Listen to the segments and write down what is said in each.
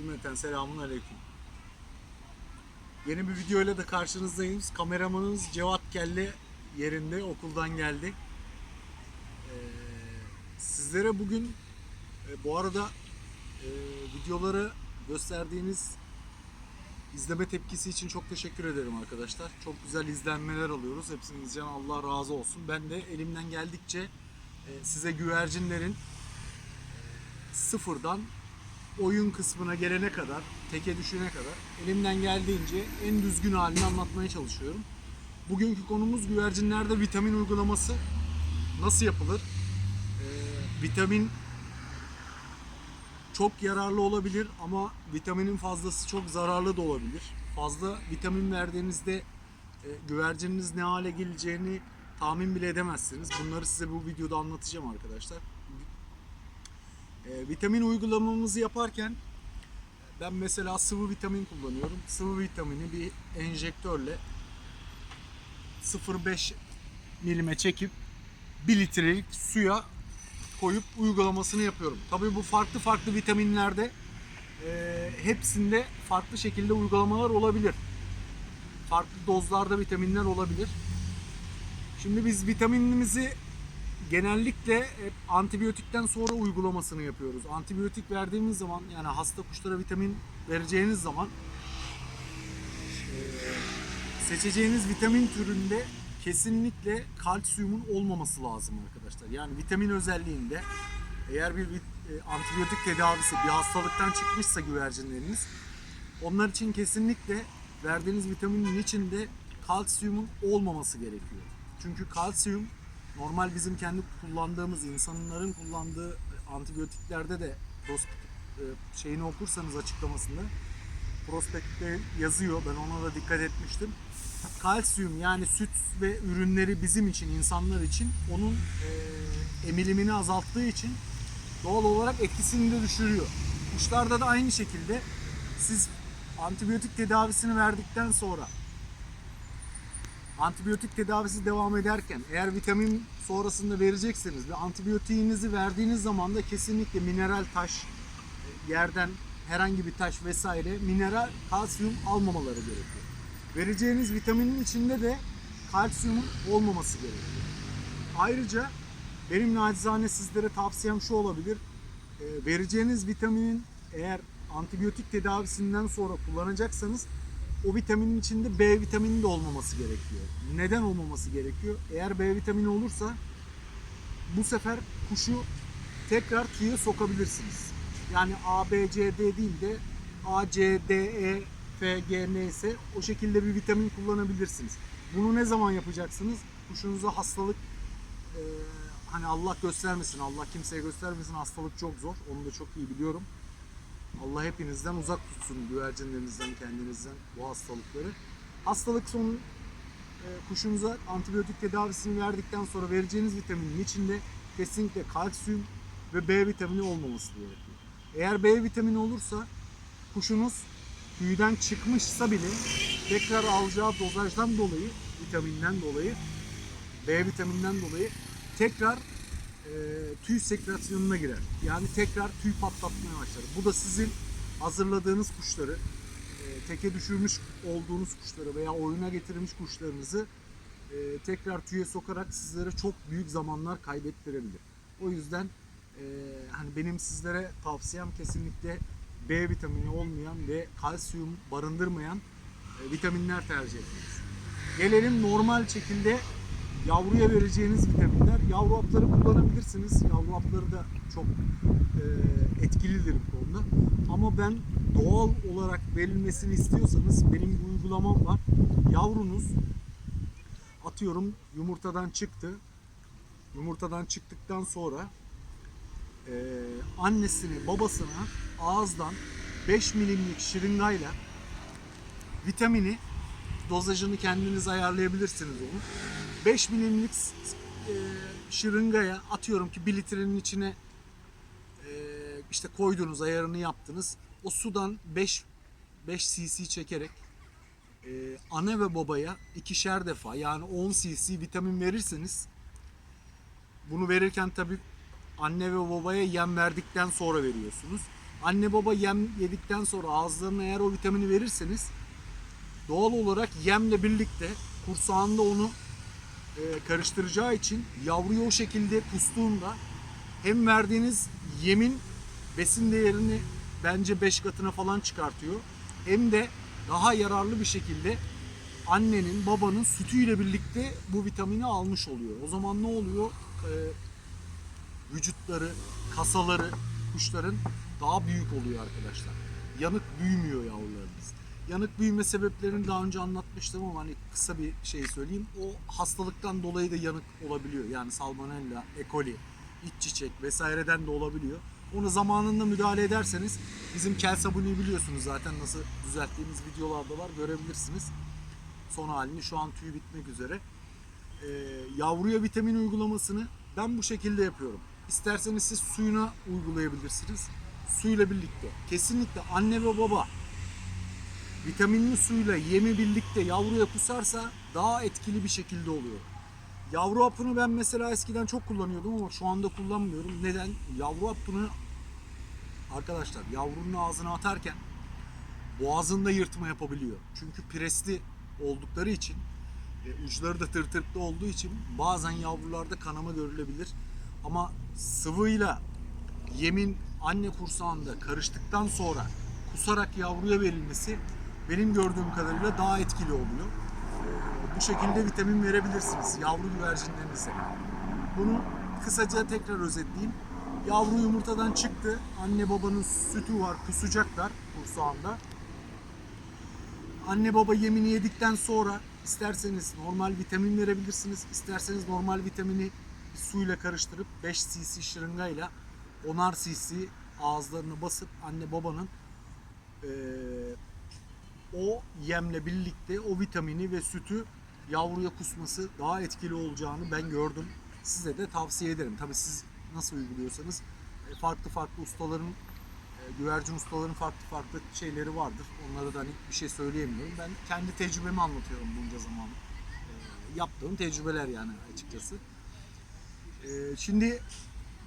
Cümleten selamun aleyküm. Yeni bir videoyla da karşınızdayız. Kameramanımız Cevat Kelle yerinde okuldan geldi. Ee, sizlere bugün e, bu arada e, videoları gösterdiğiniz izleme tepkisi için çok teşekkür ederim arkadaşlar. Çok güzel izlenmeler alıyoruz. Hepsinizden Allah razı olsun. Ben de elimden geldikçe e, size güvercinlerin sıfırdan oyun kısmına gelene kadar, teke düşene kadar elimden geldiğince en düzgün halini anlatmaya çalışıyorum. Bugünkü konumuz güvercinlerde vitamin uygulaması nasıl yapılır? Ee, vitamin çok yararlı olabilir ama vitaminin fazlası çok zararlı da olabilir. Fazla vitamin verdiğinizde e, güvercininiz ne hale geleceğini tahmin bile edemezsiniz. Bunları size bu videoda anlatacağım arkadaşlar. E, vitamin uygulamamızı yaparken ben mesela sıvı vitamin kullanıyorum. Sıvı vitamini bir enjektörle 0.5 milime çekip 1 litrelik suya koyup uygulamasını yapıyorum. Tabii bu farklı farklı vitaminlerde e, hepsinde farklı şekilde uygulamalar olabilir. Farklı dozlarda vitaminler olabilir. Şimdi biz vitaminimizi genellikle hep antibiyotikten sonra uygulamasını yapıyoruz. Antibiyotik verdiğimiz zaman yani hasta kuşlara vitamin vereceğiniz zaman seçeceğiniz vitamin türünde kesinlikle kalsiyumun olmaması lazım arkadaşlar. Yani vitamin özelliğinde eğer bir antibiyotik tedavisi bir hastalıktan çıkmışsa güvercinleriniz onlar için kesinlikle verdiğiniz vitaminin içinde kalsiyumun olmaması gerekiyor. Çünkü kalsiyum normal bizim kendi kullandığımız insanların kullandığı e, antibiyotiklerde de pros- e, şeyini okursanız açıklamasında prospekte yazıyor. Ben ona da dikkat etmiştim. Kalsiyum yani süt ve ürünleri bizim için, insanlar için onun e, emilimini azalttığı için doğal olarak etkisini de düşürüyor. Kuşlarda da aynı şekilde siz antibiyotik tedavisini verdikten sonra antibiyotik tedavisi devam ederken eğer vitamin sonrasında verecekseniz ve antibiyotiğinizi verdiğiniz zaman da kesinlikle mineral taş e, yerden herhangi bir taş vesaire mineral kalsiyum almamaları gerekiyor. Vereceğiniz vitaminin içinde de kalsiyumun olmaması gerekiyor. Ayrıca benim nacizane sizlere tavsiyem şu olabilir. E, vereceğiniz vitaminin eğer antibiyotik tedavisinden sonra kullanacaksanız o vitaminin içinde B vitamini de olmaması gerekiyor. Neden olmaması gerekiyor? Eğer B vitamini olursa bu sefer kuşu tekrar tüye sokabilirsiniz. Yani A, B, C, D değil de A, C, D, E, F, G neyse o şekilde bir vitamin kullanabilirsiniz. Bunu ne zaman yapacaksınız? Kuşunuza hastalık e, hani Allah göstermesin, Allah kimseye göstermesin hastalık çok zor. Onu da çok iyi biliyorum. Allah hepinizden uzak tutsun güvercinlerinizden, kendinizden bu hastalıkları. Hastalık sonu e, kuşunuza antibiyotik tedavisini verdikten sonra vereceğiniz vitaminin içinde kesinlikle kalsiyum ve B vitamini olmaması gerekiyor. Eğer B vitamini olursa kuşunuz tüyden çıkmışsa bile tekrar alacağı dozajdan dolayı, vitaminden dolayı, B vitaminden dolayı tekrar e, tüy sekresyonuna girer. Yani tekrar tüy patlatmaya başlar. Bu da sizin hazırladığınız kuşları, e, teke düşürmüş olduğunuz kuşları veya oyuna getirmiş kuşlarınızı e, tekrar tüye sokarak sizlere çok büyük zamanlar kaybettirebilir. O yüzden e, hani benim sizlere tavsiyem kesinlikle B vitamini olmayan ve kalsiyum barındırmayan e, vitaminler tercih etmeniz. Gelelim normal şekilde yavruya vereceğiniz vitaminler. Yavru hapları kullanabilirsiniz. Yavru hapları da çok e, etkilidir bu konuda. Ama ben doğal olarak verilmesini istiyorsanız benim bir uygulamam var. Yavrunuz atıyorum yumurtadan çıktı. Yumurtadan çıktıktan sonra e, annesini babasına ağızdan 5 milimlik şırıngayla vitamini dozajını kendiniz ayarlayabilirsiniz onu. 5 milimlik e, şırıngaya atıyorum ki 1 litrenin içine e, işte koydunuz ayarını yaptınız. O sudan 5 5 cc çekerek e, ana ve babaya ikişer defa yani 10 cc vitamin verirseniz bunu verirken tabi anne ve babaya yem verdikten sonra veriyorsunuz. Anne baba yem yedikten sonra ağızlarına eğer o vitamini verirseniz doğal olarak yemle birlikte kursağında onu karıştıracağı için yavruyu o şekilde kustuğunda hem verdiğiniz yemin besin değerini bence 5 katına falan çıkartıyor. Hem de daha yararlı bir şekilde annenin babanın sütüyle birlikte bu vitamini almış oluyor. O zaman ne oluyor? Ee, vücutları, kasaları kuşların daha büyük oluyor arkadaşlar. Yanık büyümüyor yavrularımız. Yanık büyüme sebeplerini daha önce anlatmıştım ama hani kısa bir şey söyleyeyim. O hastalıktan dolayı da yanık olabiliyor. Yani salmonella, E. coli, iç çiçek vesaireden de olabiliyor. Onu zamanında müdahale ederseniz bizim kel sabunu biliyorsunuz zaten nasıl düzelttiğimiz videolarda var görebilirsiniz. Son halini şu an tüy bitmek üzere. Ee, yavruya vitamin uygulamasını ben bu şekilde yapıyorum. İsterseniz siz suyuna uygulayabilirsiniz. Suyla birlikte. Kesinlikle anne ve baba vitaminli suyla yemi birlikte yavruya kusarsa daha etkili bir şekilde oluyor. Yavru hapını ben mesela eskiden çok kullanıyordum ama şu anda kullanmıyorum. Neden? Yavru hapını arkadaşlar yavrunun ağzına atarken boğazında yırtma yapabiliyor. Çünkü presli oldukları için e, uçları da tırtırtlı olduğu için bazen yavrularda kanama görülebilir. Ama sıvıyla yemin anne kursağında karıştıktan sonra kusarak yavruya verilmesi benim gördüğüm kadarıyla daha etkili oluyor. E, Bu şekilde vitamin verebilirsiniz yavru güvercinlerinize. Bunu kısaca tekrar özetleyeyim. Yavru yumurtadan çıktı. Anne babanın sütü var. Kusacaklar kursağında. Anne baba yemini yedikten sonra isterseniz normal vitamin verebilirsiniz. İsterseniz normal vitamini suyla karıştırıp 5 cc şırıngayla 10'ar cc ağızlarına basıp anne babanın o yemle birlikte o vitamini ve sütü yavruya kusması daha etkili olacağını ben gördüm. Size de tavsiye ederim. Tabii siz nasıl uyguluyorsanız e, farklı farklı ustaların e, güvercin ustaların farklı farklı şeyleri vardır. Onlara da hani bir şey söyleyemiyorum. Ben kendi tecrübemi anlatıyorum bunca zaman. E, yaptığım tecrübeler yani açıkçası. Şimdi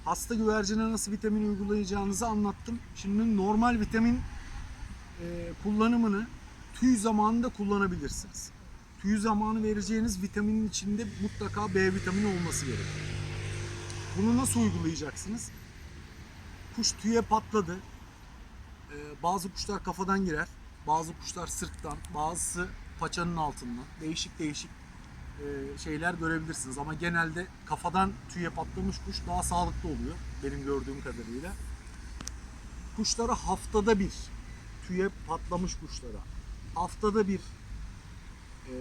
hasta güvercine nasıl vitamin uygulayacağınızı anlattım. Şimdi normal vitamin kullanımını tüy zamanında kullanabilirsiniz. Tüy zamanı vereceğiniz vitaminin içinde mutlaka B vitamini olması gerekiyor. Bunu nasıl uygulayacaksınız? Kuş tüye patladı. Ee, bazı kuşlar kafadan girer, bazı kuşlar sırttan, bazısı paçanın altından. Değişik değişik e, şeyler görebilirsiniz ama genelde kafadan tüye patlamış kuş daha sağlıklı oluyor benim gördüğüm kadarıyla. Kuşlara haftada bir tüye patlamış kuşlara haftada bir e,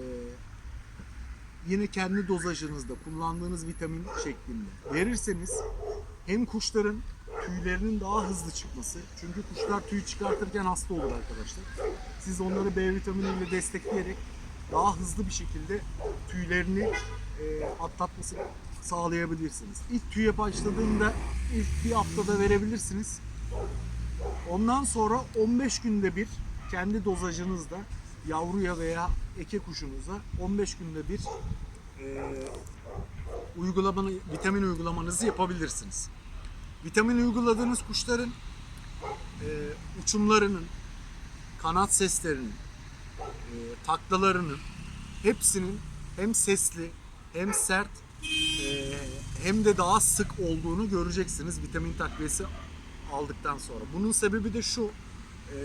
yine kendi dozajınızda kullandığınız vitamin şeklinde verirseniz hem kuşların tüylerinin daha hızlı çıkması çünkü kuşlar tüy çıkartırken hasta olur arkadaşlar. Siz onları B vitaminiyle destekleyerek daha hızlı bir şekilde tüylerini e, atlatması sağlayabilirsiniz. İlk tüye başladığında ilk bir haftada verebilirsiniz. Ondan sonra 15 günde bir kendi dozajınızda yavruya veya eke kuşunuza 15 günde bir e, uygulamanı, vitamin uygulamanızı yapabilirsiniz. Vitamin uyguladığınız kuşların e, uçumlarının, kanat seslerinin, e, taklalarının hepsinin hem sesli hem sert e, hem de daha sık olduğunu göreceksiniz vitamin takviyesi aldıktan sonra. Bunun sebebi de şu. E,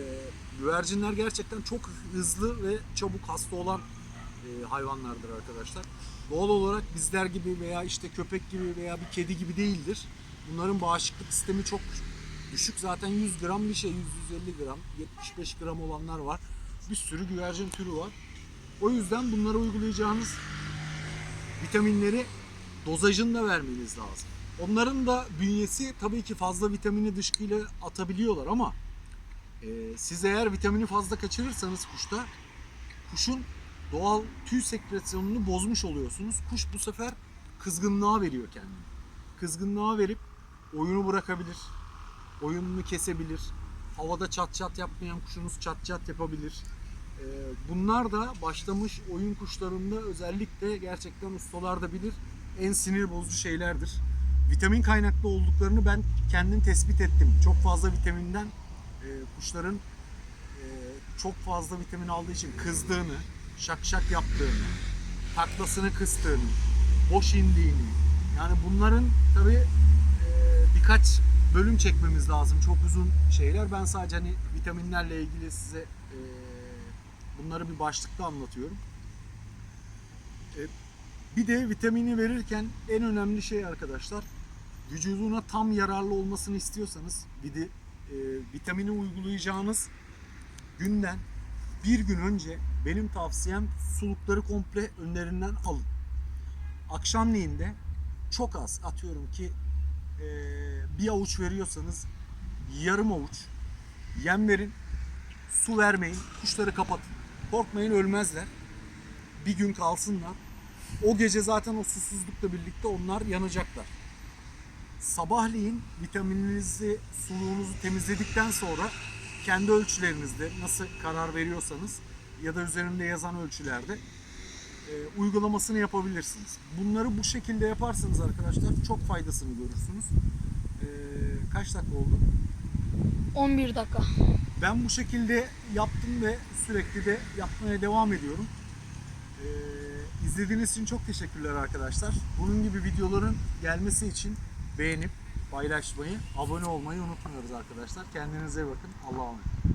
güvercinler gerçekten çok hızlı ve çabuk hasta olan e, hayvanlardır arkadaşlar. Doğal olarak bizler gibi veya işte köpek gibi veya bir kedi gibi değildir. Bunların bağışıklık sistemi çok düşük. Zaten 100 gram bir şey, 100-150 gram, 75 gram olanlar var. Bir sürü güvercin türü var. O yüzden bunlara uygulayacağınız vitaminleri dozajında vermeniz lazım. Onların da bünyesi tabii ki fazla vitamini dışkıyla atabiliyorlar ama e, siz eğer vitamini fazla kaçırırsanız kuşta kuşun doğal tüy sekresyonunu bozmuş oluyorsunuz. Kuş bu sefer kızgınlığa veriyor kendini. Kızgınlığa verip oyunu bırakabilir. Oyununu kesebilir. Havada çat çat yapmayan kuşunuz çat çat yapabilir. Ee, Bunlar da başlamış oyun kuşlarında özellikle gerçekten ustalar da bilir en sinir bozucu şeylerdir. Vitamin kaynaklı olduklarını ben kendim tespit ettim. Çok fazla vitaminden kuşların e, çok fazla vitamin aldığı için kızdığını, şak şak yaptığını, taklasını kıstığını, boş indiğini. Yani bunların tabi birkaç bölüm çekmemiz lazım. Çok uzun şeyler. Ben sadece hani vitaminlerle ilgili size e, bunları bir başlıkta anlatıyorum. E, bir de vitamini verirken en önemli şey arkadaşlar vücuduna tam yararlı olmasını istiyorsanız bir de e, vitamini uygulayacağınız günden bir gün önce benim tavsiyem sulukları komple önlerinden alın. Akşamleyin de çok az atıyorum ki e, bir avuç veriyorsanız yarım avuç yem verin. Su vermeyin. Kuşları kapatın. Korkmayın ölmezler. Bir gün kalsınlar. O gece zaten o susuzlukla birlikte onlar yanacaklar. Sabahleyin vitamininizi, suluğunuzu temizledikten sonra kendi ölçülerinizde nasıl karar veriyorsanız ya da üzerinde yazan ölçülerde e, uygulamasını yapabilirsiniz. Bunları bu şekilde yaparsanız arkadaşlar çok faydasını görürsünüz. E, kaç dakika oldu? 11 dakika. Ben bu şekilde yaptım ve sürekli de yapmaya devam ediyorum. Ee, izlediğiniz için çok teşekkürler arkadaşlar. Bunun gibi videoların gelmesi için beğenip paylaşmayı, abone olmayı unutmuyoruz arkadaşlar. Kendinize bakın. Allah'a emanet.